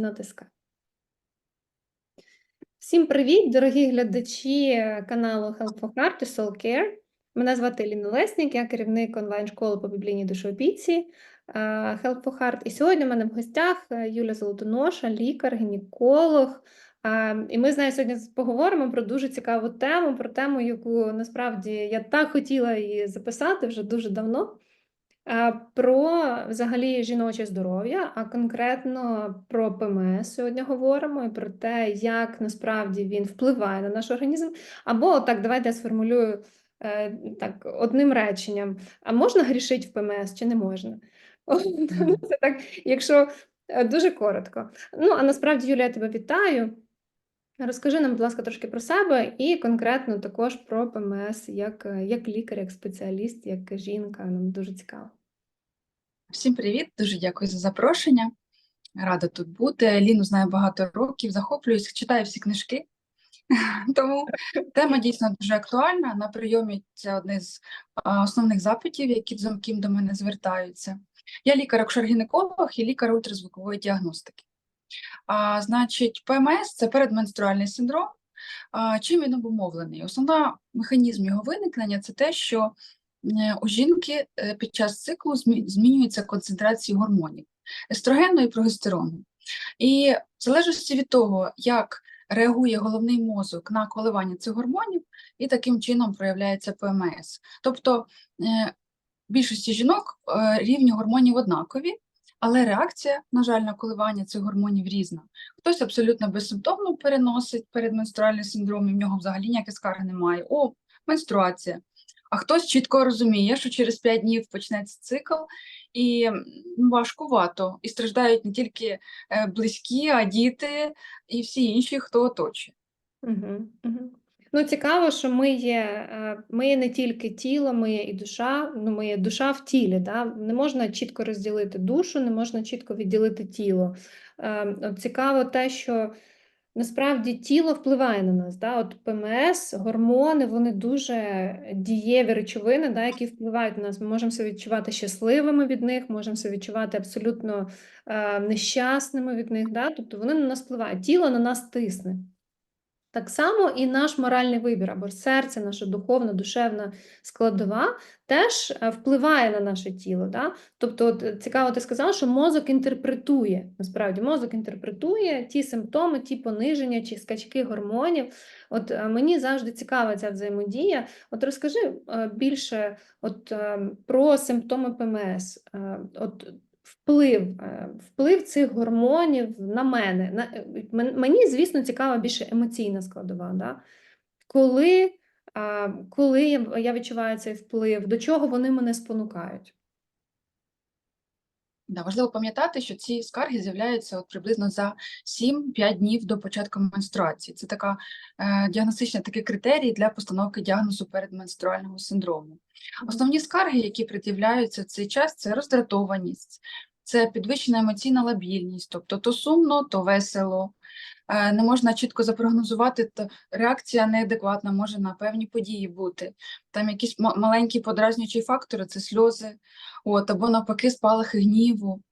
натискай. Всім привіт, дорогі глядачі каналу Help for Heart і Soul Care. Мене звати Ліна Леснік, я керівник онлайн-школи по біблійній душоопіці е, Help for Heart. І сьогодні в мене в гостях Юля Золотоноша, лікар, гінеколог. Е, І ми з нею сьогодні поговоримо про дуже цікаву тему, про тему, яку насправді я так хотіла її записати вже дуже давно. Е, Про взагалі жіноче здоров'я, а конкретно про ПМС сьогодні говоримо і про те, як насправді він впливає на наш організм. Або так, давайте я сформулюю е, так одним реченням: а можна грішити в ПМС чи не можна? Це так, якщо е, дуже коротко. Ну, а насправді, Юлія, я тебе вітаю. Розкажи нам, будь ласка, трошки про себе і конкретно також про ПМС як, як лікар, як спеціаліст, як жінка. Нам дуже цікаво. Всім привіт, дуже дякую за запрошення. Рада тут бути. Ліну знаю багато років, захоплююсь, читаю всі книжки. Тому тема дійсно дуже актуальна. На прийомі це одне з основних запитів, які з ким до мене звертаються. Я лікар-акушер-гінеколог і лікар ультразвукової діагностики. А, значить, ПМС це передменструальний синдром. А, чим він обумовлений? Основний механізм його виникнення це те, що е, у жінки е, під час циклу змінюється концентрація гормонів естрогену і прогестерону. І в залежності від того, як реагує головний мозок на коливання цих гормонів, і таким чином проявляється ПМС. Тобто е, в більшості жінок е, рівні гормонів однакові, але реакція, на жаль, на коливання цих гормонів різна. Хтось абсолютно безсимптомно переносить передменструальний синдром, і в нього взагалі ніяких скарг немає. О, менструація. А хтось чітко розуміє, що через 5 днів почнеться цикл, і важкувато. І страждають не тільки е, близькі, а діти і всі інші, хто оточує. Угу, угу. Ну, цікаво, що ми є, е, ми є не тільки тіло, ми є і душа, ну, ми є душа в тілі. Да? Не можна чітко розділити душу, не можна чітко відділити тіло. Е, От цікаво те, що насправді тіло впливає на нас. Да? От ПМС, гормони, вони дуже дієві речовини, да, які впливають на нас. Ми можемо себе відчувати щасливими від них, можемо себе відчувати абсолютно е, нещасними від них. Да? Тобто вони на нас впливають. Тіло на нас тисне. Так само і наш моральний вибір, або серце, наша духовна, душевна складова теж е, впливає на наше тіло. Да? Тобто, от, е, цікаво, ти сказав, що мозок інтерпретує. Насправді, мозок інтерпретує ті симптоми, ті пониження чи скачки гормонів. От е, мені завжди цікава ця взаємодія. От розкажи більше от, е, про симптоми ПМС. От вплив, е, вплив цих гормонів на мене. Е, мені, звісно, цікава більше емоційна складова. Да? Коли, коли я відчуваю цей вплив, до чого вони мене спонукають? Да, важливо пам'ятати, що ці скарги з'являються от приблизно за 7-5 днів до початку менструації. Це така е, діагностична такий критерій для постановки діагнозу передменструального синдрому. Основні скарги, які пред'являються в цей час, це роздратованість, це підвищена емоційна лабільність, тобто то сумно, то весело. Е, Не можна чітко запрогнозувати, то реакція неадекватна може на певні події бути. Там якісь маленькі подразнюючі фактори це сльози, от, або навпаки спалахи гніву.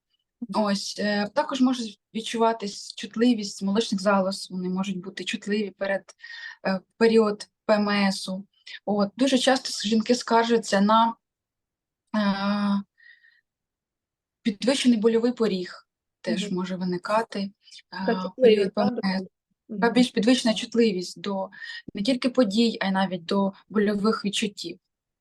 Ось е, також може відчуватись чутливість молочних залоз, вони можуть бути чутливі перед е, період ПМСу. От, дуже часто жінки скаржаться на е, підвищений больовий поріг, теж може виникати Та більш підвищена чутливість до не тільки подій, а й навіть до больових відчуттів.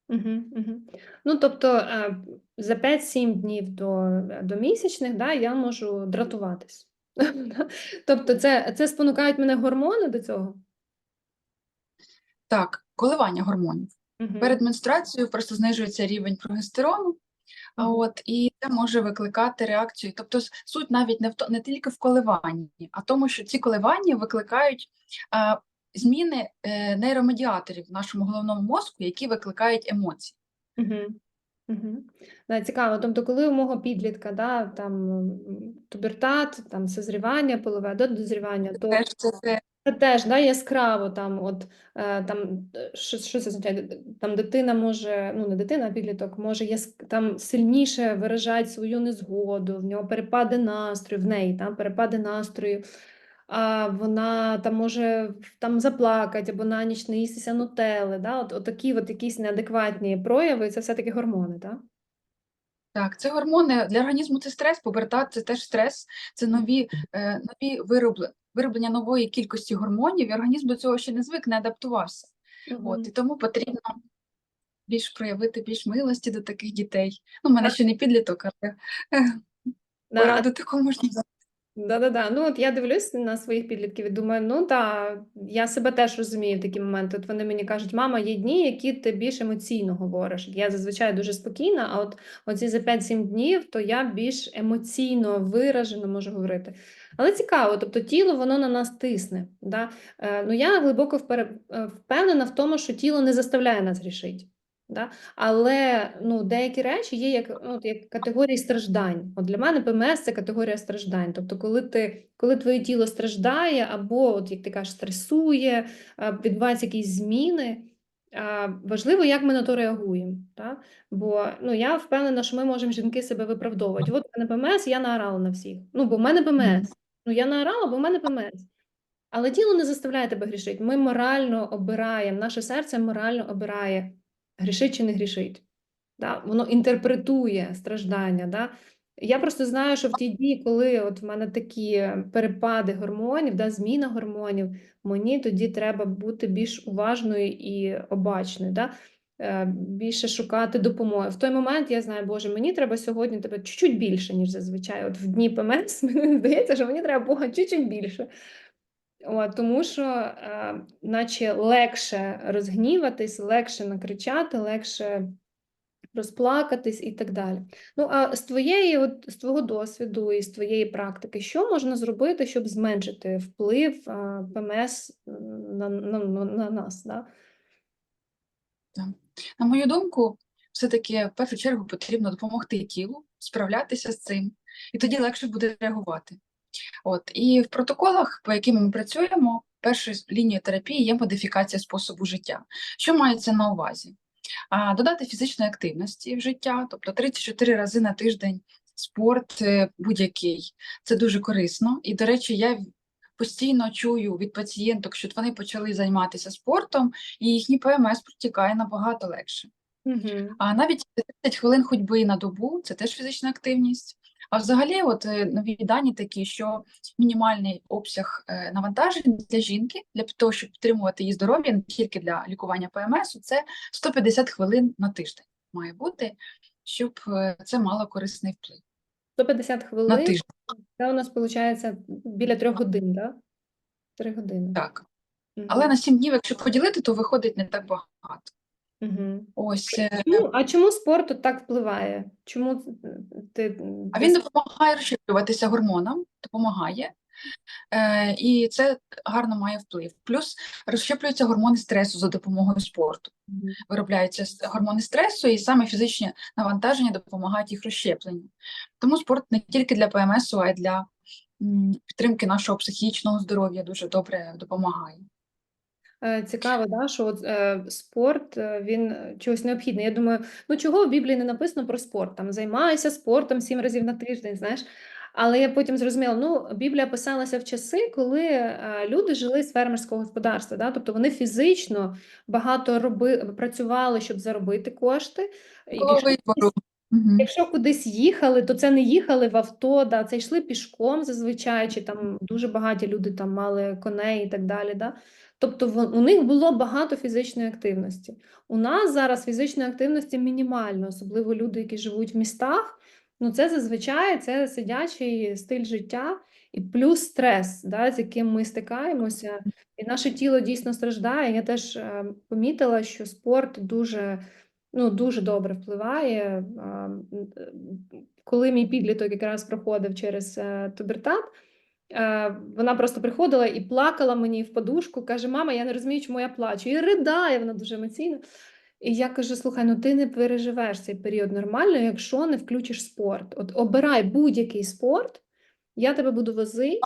Мгм, мгм. Ну, тобто е, за 5-7 днів до, до місячних да, я можу дратуватись. Тобто це, це спонукають мене гормони до цього? Так, коливання гормонів. Мгм. Перед менструацією просто знижується рівень прогестерону. От і це може викликати реакцію. Тобто суть навіть не в то не тільки в коливанні, а тому, що ці коливання викликають а, зміни е, нейромедіаторів в нашому головному мозку, які викликають емоції. Мгм. Мгм. Да, цікаво. Тобто, коли у мого підлітка, да, там м, пубертат, там созрівання полове, до дозрівання, то це, це Це теж да, яскраво там, от е, там е, що, що це означає? Там дитина може, ну не дитина, а підліток може яс, там сильніше виражати свою незгоду, в нього перепади настрою, в неї там перепади настрою. А вона там може там заплакати або на ніч не їстися нутели. Да? От, от такі от якісь неадекватні прояви, це все-таки гормони, так? Так, це гормони для організму це стрес, пубертат це теж стрес, це нові, е, нові виробли- вироблення нової кількості гормонів, і організм до цього ще не звик, не адаптувався. От, і тому потрібно більш проявити більш милості до таких дітей. Ну, У мене ще не підліток, але пораду таку можна дати. Да-да-да. Ну, от я дивлюсь на своїх підлітків і думаю, ну так, я себе теж розумію в такі моменти. От вони мені кажуть, мама, є дні, які ти більш емоційно говориш. Я зазвичай дуже спокійна, а от оці за 5-7 днів, то я більш емоційно виражено можу говорити. Але цікаво, тобто тіло воно на нас тисне. Да? Е, ну, я глибоко е, впевнена в тому, що тіло не заставляє нас рішити. Да? Але ну, деякі речі є як, ну, як категорії страждань. От для мене ПМС це категорія страждань. Тобто, коли ти, коли твоє тіло страждає, або, от, як ти кажеш, стресує, відбуваються якісь зміни. Важливо, як ми на то реагуємо. Так? Бо ну, я впевнена, що ми можемо жінки себе виправдовувати. От у мене ПМС, я наорала на всіх. Ну, бо в мене ПМС. Ну, я наорала, бо в мене ПМС. Але тіло не заставляє тебе грішити. Ми морально обираємо, наше серце морально обирає, грішить чи не грішить. Да? Воно інтерпретує страждання. Да? Я просто знаю, що в ті дні, коли от в мене такі перепади гормонів, да, зміна гормонів, мені тоді треба бути більш уважною і обачною. Да? Е, Більше шукати допомоги. В той момент я знаю, Боже, мені треба сьогодні тебе чуть-чуть більше, ніж зазвичай. От в дні ПМС мені здається, що мені треба Бога чуть-чуть більше. От, тому що, е, наче легше розгніватись, легше накричати, легше розплакатись і так далі. Ну, а з твоєї, от, з твого досвіду і з твоєї практики, що можна зробити, щоб зменшити вплив е, ПМС на, на, на, на нас? Да? На мою думку, все-таки в першу чергу потрібно допомогти тілу справлятися з цим, і тоді легше буде реагувати. От, і в протоколах, по яким ми працюємо, першою лінією терапії є модифікація способу життя. Що мається на увазі? А, додати фізичної активності в життя, тобто 34 рази на тиждень спорт е, будь-який. Це дуже корисно. І, до речі, я постійно чую від пацієнток, що вони почали займатися спортом, і їхній ПМС протікає набагато легше. Угу. А навіть 30 хвилин ходьби на добу це теж фізична активність. А взагалі, от е, нові дані такі, що мінімальний обсяг е, навантажень для жінки для того, щоб підтримувати її здоров'я, не тільки для лікування ПМС, це 150 хвилин на тиждень має бути, щоб е, це мало корисний вплив 150 на хвилин, тиждень. це у нас виходить біля трьох годин, да? Три години. Так. Але на 7 днів, якщо поділити, то виходить не так багато. Мгм. Ось е, Чому, а чому спорт от так впливає? Чому ти А він допомагає розщеплюватися гормонам, допомагає, е, і це гарно має вплив. Плюс розщеплюються гормони стресу за допомогою спорту. Виробляються гормони стресу, і саме фізичні навантаження допомагають їх розщепленню. Тому спорт не тільки для ПМСу, а й для підтримки нашого психічного здоров'я дуже добре допомагає. Е, Цікаво, да, що от, е, спорт е, він е, чогось необхідний. Я думаю, ну чого в Біблії не написано про спорт? Там займайся спортом сім разів на тиждень, знаєш. Але я потім зрозуміла, ну Біблія писалася в часи, коли е, люди жили з фермерського господарства, да? тобто вони фізично багато роби, працювали, щоб заробити кошти. І якщо вибору. Якщо кудись їхали, то це не їхали в авто, да, це йшли пішком зазвичай, чи там дуже багаті люди там мали коней і так далі. Да? Тобто у них було багато фізичної активності. У нас зараз фізичної активності мінімально, особливо люди, які живуть в містах. Ну, це зазвичай це сидячий стиль життя і плюс стрес, да, з яким ми стикаємося. І наше тіло дійсно страждає. Я теж е, помітила, що спорт дуже ну, дуже добре впливає. М, е, Коли мій підліток якраз проходив через е, тубертат, е, вона просто приходила і плакала мені в подушку, каже: Мама, я не розумію, чому я плачу. І ридає вона дуже емоційно. І я кажу: слухай, ну ти не переживеш цей період нормально, якщо не включиш спорт. От обирай будь-який спорт, я тебе буду возити.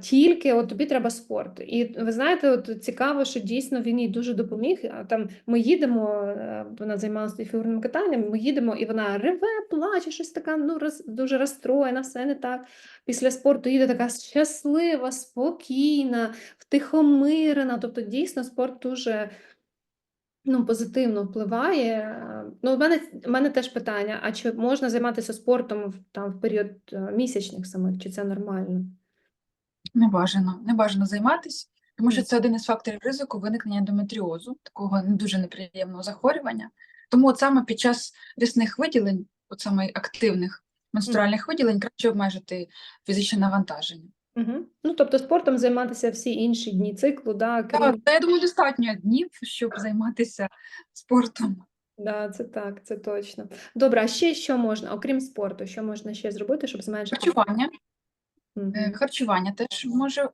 Тільки от тобі треба спорт. І ви знаєте, от цікаво, що дійсно він їй дуже допоміг. Там ми їдемо, е, вона займалася фігурним катанням. Ми їдемо, і вона реве, плаче, щось така, ну роз, дуже розстроєна, все не так. Після спорту їде така щаслива, спокійна, втихомирена. Тобто, дійсно, спорт дуже ну, позитивно впливає. Ну, в мене, в мене теж питання: а чи можна займатися спортом в, там, в період е, місячних самих, чи це нормально? Не бажано, не бажано займатися, тому що це один із факторів ризику виникнення ендометріозу, такого не дуже неприємного захворювання. Тому от саме під час рясних виділень, от саме активних менструальних виділень, краще обмежити фізичне навантаження. Угу. Ну, тобто спортом займатися всі інші дні циклу, да, Так, та я думаю, достатньо днів, щоб займатися спортом. да, це так, це точно. Добре, а ще що можна, окрім спорту, що можна ще зробити, щоб зменшити? Харчування. Е, Харчування теж може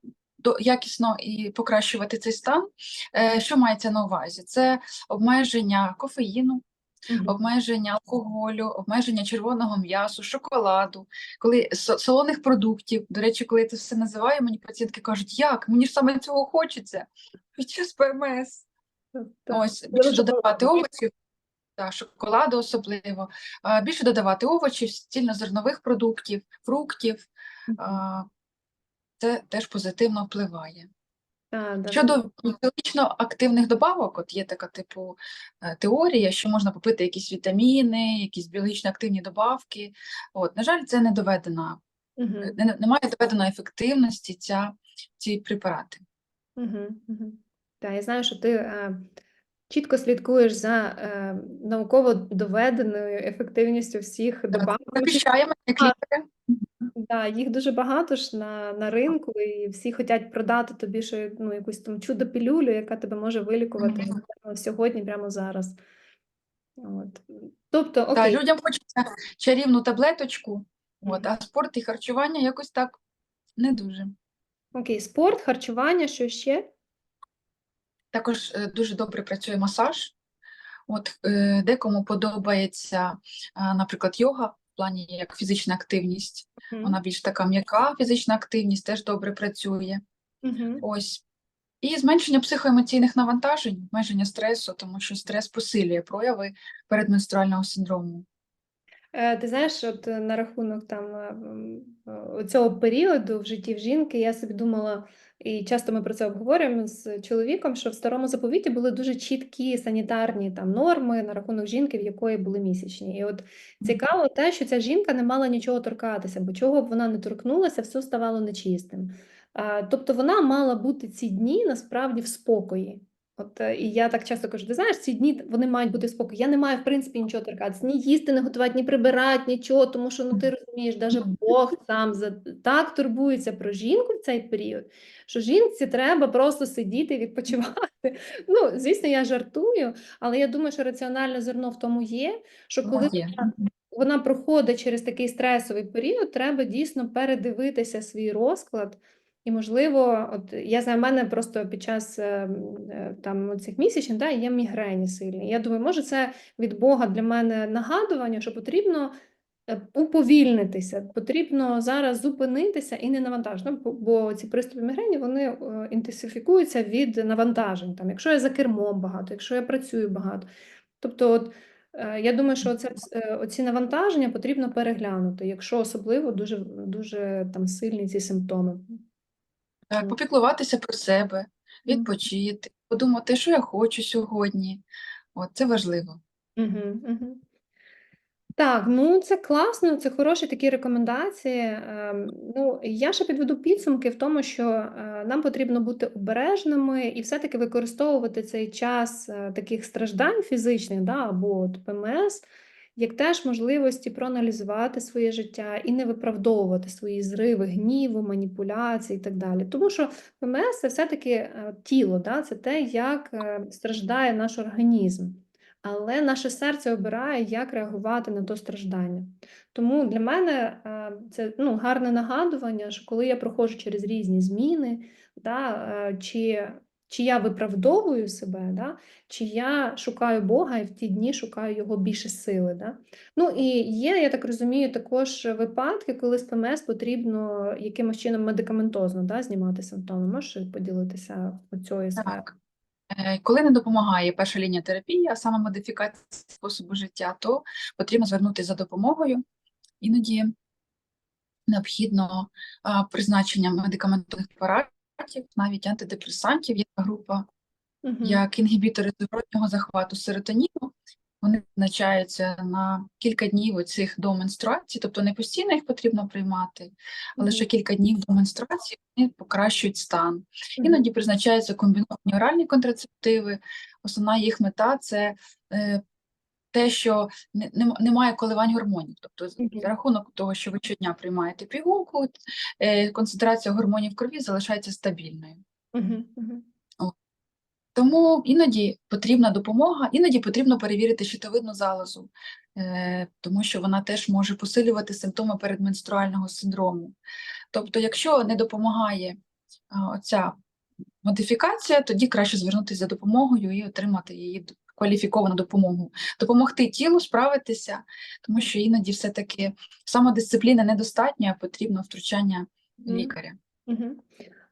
якісно і покращувати цей стан. Е, Що мається на увазі? Це обмеження кофеїну, Мгм. обмеження алкоголю, обмеження червоного м'ясу, шоколаду, коли солоних продуктів. До речі, коли я це все називаю, мені пацієнтки кажуть, як мені ж саме цього хочеться під час ПМС. Так. Ось більше додавати овочів, та шоколаду особливо, більше додавати овочів, цільнозернових продуктів, фруктів. А, Це теж позитивно впливає. Да, Щодо біологічно активних добавок, от є така типу е, теорія, що можна попити якісь вітаміни, якісь біологічно активні добавки. От, на жаль, це не доведено, Мгм. не, немає доведеної ефективності ця, ці препарати. Мгм. Мгм. Так, я знаю, що ти е, чітко слідкуєш за е, науково доведеною ефективністю всіх добавок. Захищаємо як Да, їх дуже багато ж на, на ринку, і всі хочуть продати тобі ще ну, якусь там чудо-пілюлю, яка тебе може вилікувати Мгм. прямо сьогодні, прямо зараз. От. Тобто, окей, людям хочеться чарівну таблеточку, от, а спорт і харчування якось так не дуже. окей, спорт, харчування, що ще? Також е, дуже добре працює масаж. От е, декому подобається, наприклад, йога в плані як фізична активність. Мгм. Вона більш така м'яка фізична активність, теж добре працює. Мгм. Ось. І зменшення психоемоційних навантажень, обмеження стресу, тому що стрес посилює прояви передменструального синдрому. Е, Ти знаєш, от на рахунок там цього періоду в житті в жінки, я собі думала, і часто ми про це обговорюємо з чоловіком, що в старому заповіті були дуже чіткі санітарні там норми на рахунок жінки, в якої були місячні. І от цікаво те, що ця жінка не мала нічого торкатися, бо чого б вона не торкнулася, все ставало нечистим. Тобто вона мала бути ці дні насправді в спокої. От е, і я так часто кажу: ти знаєш, ці дні вони мають бути в спокої. Я не маю в принципі нічого торкатися, ні їсти, не готувати, ні прибирати, нічого, тому що ну ти розумієш, навіть Бог сам за так турбується про жінку в цей період, що жінці треба просто сидіти і відпочивати. Ну, звісно, я жартую, але я думаю, що раціональне зерно в тому є, що коли Є. вона, вона проходить через такий стресовий період, треба дійсно передивитися свій розклад. І, можливо, от я знаю, в мене просто під час е, е, там цих місячних да, є мігрені сильні. Я думаю, може, це від Бога для мене нагадування, що потрібно е, уповільнитися, потрібно зараз зупинитися і не навантажити. Ну, бо- ці приступи мігрені вони інтенсифікуються від навантажень. Там, якщо я за кермом багато, якщо я працюю багато. Тобто, от, я думаю, що це, оці навантаження потрібно переглянути, якщо особливо дуже, дуже там сильні ці симптоми. Попіклуватися про себе, відпочити, подумати, що я хочу сьогодні. От, це важливо. Мгм, мгм. Так, ну це класно, це хороші такі рекомендації. Ем, Ну, я ще підведу підсумки в тому, що е, нам потрібно бути обережними і все-таки використовувати цей час е, таких страждань фізичних, да, або от ПМС, як теж можливості проаналізувати своє життя і не виправдовувати свої зриви гніву, маніпуляції і так далі. Тому що ПМС це все-таки е, тіло, да, це те, як е, страждає наш організм. Але наше серце обирає, як реагувати на то страждання. Тому для мене е, це ну, гарне нагадування, що коли я проходжу через різні зміни, да, чи чи я виправдовую себе, да, чи я шукаю Бога і в ті дні шукаю його більше сили. Да. Ну і є, я так розумію, також випадки, коли з ПМС потрібно якимось чином медикаментозно да, знімати симптоми. Можеш поділитися цією сферою? Так. Е, Коли не допомагає перша лінія терапії, а саме модифікація способу життя, то потрібно звернутися за допомогою. Іноді необхідно призначення медикаментозних препаратів, навіть антидепресантів. Є група, Мгм. як інгібітори зворотнього захвату серотоніну. Вони визначаються на кілька днів оцих до менструації, тобто не постійно їх потрібно приймати, а лише кілька днів до менструації вони покращують стан. Іноді призначаються комбіновані оральні контрацептиви. Основна їх мета це е, те, що немає коливань гормонів. Тобто, за рахунок того, що ви щодня приймаєте пігулку, е, концентрація гормонів в крові залишається стабільною. Тому іноді потрібна допомога, іноді потрібно перевірити щитовидну залозу, е, тому що вона теж може посилювати симптоми передменструального синдрому. Тобто, якщо не допомагає оця модифікація, тоді краще звернутися за допомогою і отримати її кваліфіковану допомогу, допомогти тілу справитися, тому що іноді все-таки самодисципліни недостатньо, а потрібно втручання лікаря.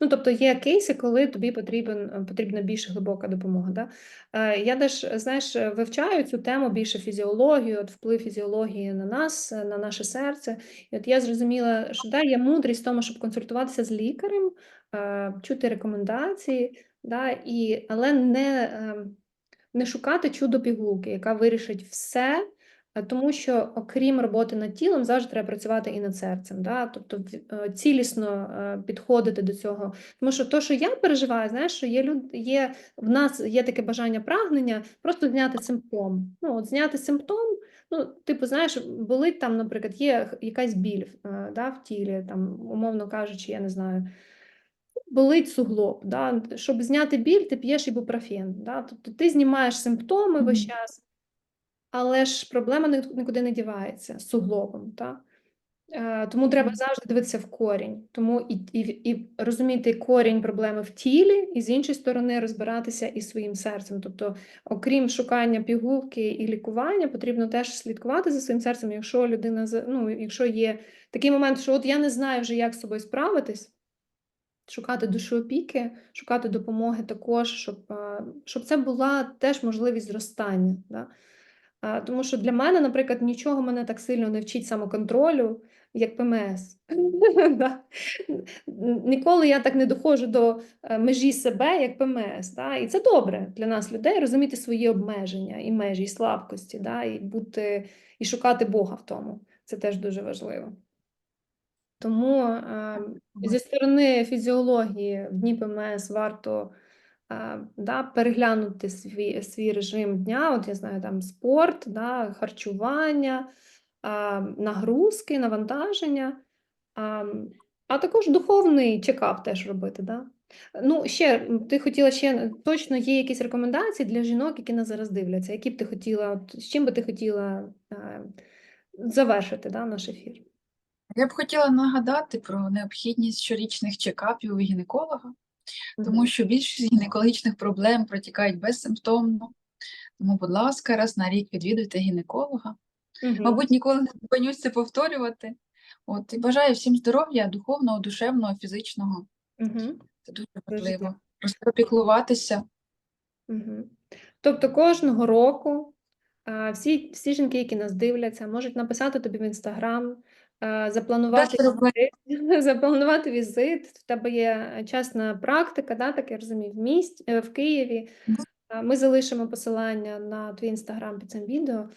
Ну, тобто є кейси, коли тобі потрібен, е, потрібна більш глибока допомога. Да? Е, Я теж, знаєш, вивчаю цю тему більше фізіологію, от вплив фізіології на нас, на наше серце. І от я зрозуміла, що да, є мудрість в тому, щоб консультуватися з лікарем, е, чути рекомендації, да, і, але не, е, не шукати чудо пігулки, яка вирішить все. Тому що, окрім роботи над тілом, завжди треба працювати і над серцем, да? тобто е, цілісно е, підходити до цього. Тому що то, що я переживаю, знаєш, що є люд... є в нас є таке бажання прагнення просто зняти симптом. Ну, от зняти симптом, ну, типу, знаєш, болить там, наприклад, є якась біль е, да, в тілі, там, умовно кажучи, я не знаю. Болить суглоб, да? щоб зняти біль, ти п'єш ібупрофен. Да? Тобто ти знімаєш симптоми весь час, але ж проблема нікуди не дівається з суглобом. Та? Е, Тому треба завжди дивитися в корінь. Тому і, і, і розуміти корінь проблеми в тілі, і з іншої сторони розбиратися із своїм серцем. Тобто, окрім шукання пігулки і лікування, потрібно теж слідкувати за своїм серцем, якщо людина ну, якщо є такий момент, що от я не знаю вже, як з собою справитись. Шукати душоопіки, шукати допомоги також, щоб, е, щоб це була теж можливість зростання. Да? Тому що для мене, наприклад, нічого мене так сильно не вчить самоконтролю, як ПМС. Ніколи я так не доходжу до е, межі себе, як ПМС. І це добре для нас, людей, розуміти свої обмеження і межі, і слабкості, і, бути, і шукати Бога в тому. Це теж дуже важливо. Тому е, зі сторони фізіології в дні ПМС варто е, да, переглянути свій, свій режим дня. От я знаю, там спорт, да, харчування, е, нагрузки, навантаження, а, а також духовний чекап теж робити. Да? Ну, ще ти хотіла ще точно є якісь рекомендації для жінок, які нас зараз дивляться, які б ти хотіла, от, з чим би ти хотіла е, завершити да, наш ефір? Я б хотіла нагадати про необхідність щорічних чекапів у гінеколога, тому що більшість гінекологічних проблем протікають безсимптомно. Тому, будь ласка, раз на рік відвідуйте гінеколога. Мгм. Мабуть, ніколи не зупинюсь це повторювати. От, і бажаю всім здоров'я, духовного, душевного, фізичного. Мгм. Це дуже важливо. Просто піклуватися. Мгм. Тобто кожного року всі, всі жінки, які нас дивляться, можуть написати тобі в інстаграм, запланувати візит, запланувати візит. В тебе є чесна практика, да, так я розумію, в місті, е, в Києві. Ми залишимо посилання на твій інстаграм під цим відео.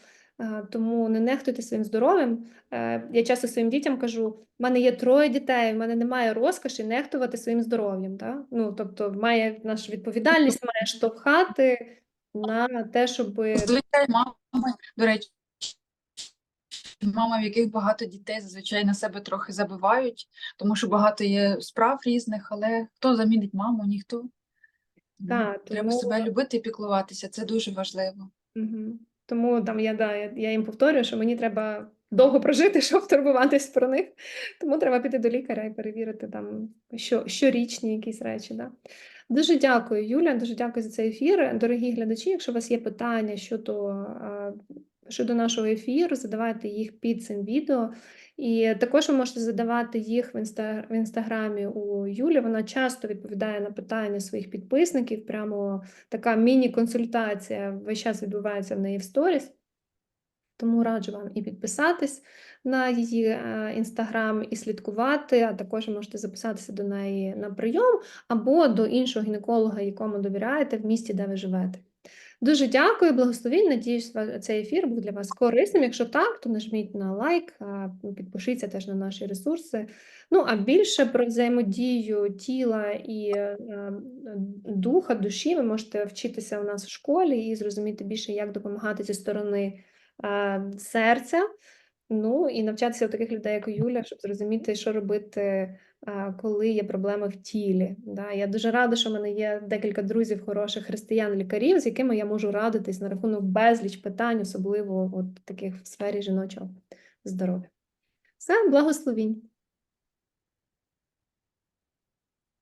Тому не нехтуйте своїм здоров'ям. Е, Я часто своїм дітям кажу: в мене є троє дітей, в мене немає розкоші нехтувати своїм здоров'ям. Да? Ну, тобто, має наша відповідальність має штовхати на те, щоб мами, до речі, мами, в яких багато дітей, зазвичай на себе трохи забивають, тому що багато є справ різних, але хто замінить маму? Ніхто. Тому Треба тому, себе любити і піклуватися, це дуже важливо. Мгм. тому там я, да, я, я їм повторюю, що мені треба довго прожити, щоб турбуватись про них. Тому треба піти до лікаря і перевірити там що, щорічні якісь речі. Да? Дуже дякую, Юля. Дуже дякую за цей ефір. Дорогі глядачі, якщо у вас є питання щодо, щодо нашого ефіру, задавайте їх під цим відео. І також ви можете задавати їх в, інста, в інстаграмі у Юлі. Вона часто відповідає на питання своїх підписників. Прямо така міні-консультація весь час відбувається в неї в сторіс. Тому раджу вам і підписатись на її е, інстаграм, і слідкувати, а також можете записатися до неї на прийом або до іншого гінеколога, якому довіряєте в місті, де ви живете. Дуже дякую, благословінь. Надіюсь, цей ефір був для вас корисним. Якщо так, то нажміть на лайк, підпишіться теж на наші ресурси. Ну а більше про взаємодію тіла і е, духа, душі ви можете вчитися у нас в школі і зрозуміти більше, як допомагати зі сторони е, серця. Ну і навчатися у таких людей, як Юля, щоб зрозуміти, що робити, коли є проблеми в тілі. Да? Я дуже рада, що в мене є декілька друзів, хороших християн-лікарів, з якими я можу радитись на рахунок безліч питань, особливо от таких в сфері жіночого здоров'я. Все, благословінь.